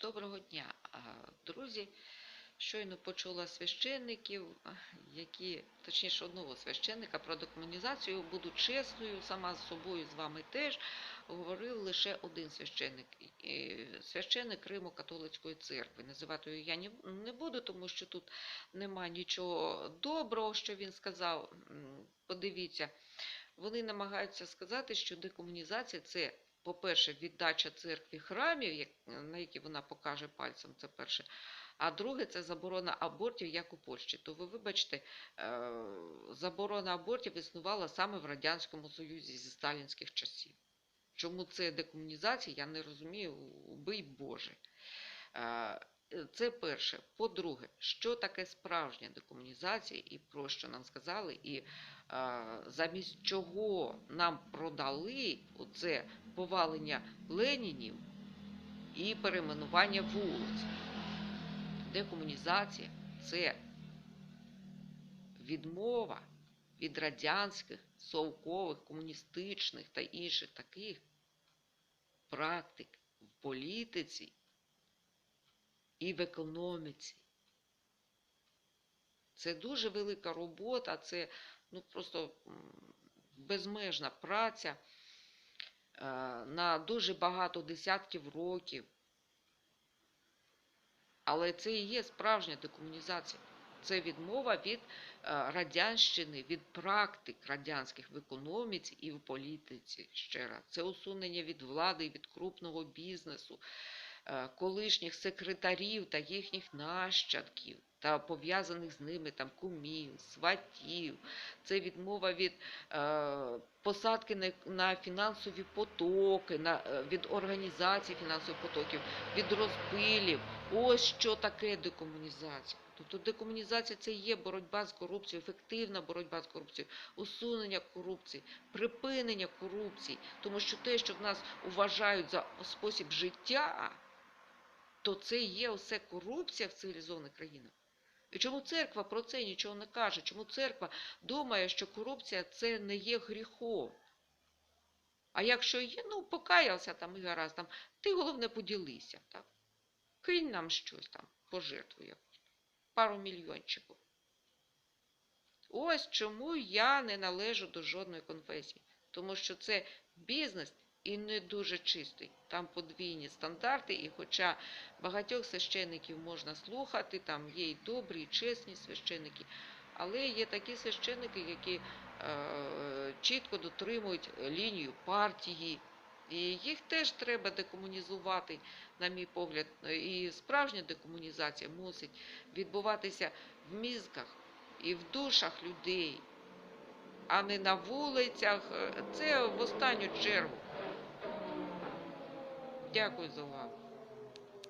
Доброго дня, друзі. Щойно почула священників, які, точніше, одного священника про декомунізацію. Буду чесною, сама з собою, з вами теж. Говорив лише один священник. Священник Римо-католицької церкви. Називати його я не буду, тому що тут нема нічого доброго, що він сказав. Подивіться, вони намагаються сказати, що декомунізація це, по-перше, віддача церкві храмів, на які вона покаже пальцем, це перше. А друге це заборона абортів, як у Польщі. То ви вибачте, е, заборона абортів існувала саме в Радянському Союзі зі сталінських часів. Чому це декомунізація, я не розумію, убий Боже. Е, Це перше. По-друге, що таке справжня декомунізація, і про що нам сказали, і е, замість чого нам продали оце повалення Ленінів і перейменування вулиць. Декомунізація це відмова від радянських, совкових, комуністичних та інших таких практик в політиці і в економіці. Це дуже велика робота, це ну, просто безмежна праця е, на дуже багато десятків років. Але це і є справжня декомунізація. Це відмова від е, радянщини, від практик радянських в економіці і в політиці. Ще раз, це усунення від влади і від крупного бізнесу, колишніх секретарів та їхніх нащадків та пов'язаних з ними там кумів, сватів. Це відмова від е, посадки на, на фінансові потоки, на, е, від організації фінансових потоків, від розпилів. Ось що таке декомунізація. Тобто декомунізація це є боротьба з корупцією, ефективна боротьба з корупцією, усунення корупції, припинення корупції. Тому що те, що в нас вважають за спосіб життя, то це є усе корупція в цивілізованих країнах. І чому церква про це нічого не каже? Чому церква думає, що корупція це не є гріхом? А якщо є, ну покаявся там і гаразд, там, ти головне поділися. Так? Кинь нам щось там, пожертву якусь, пару мільйончиків. Ось чому я не належу до жодної конфесії. Тому що це бізнес і не дуже чистий. Там подвійні стандарти, і хоча багатьох священників можна слухати, там є і добрі, і чесні священники, але є такі священники, які е, чітко дотримують лінію партії. І їх теж треба декомунізувати, на мій погляд. І справжня декомунізація мусить відбуватися в мізках і в душах людей, а не на вулицях. Це в останню чергу. Дякую за увагу.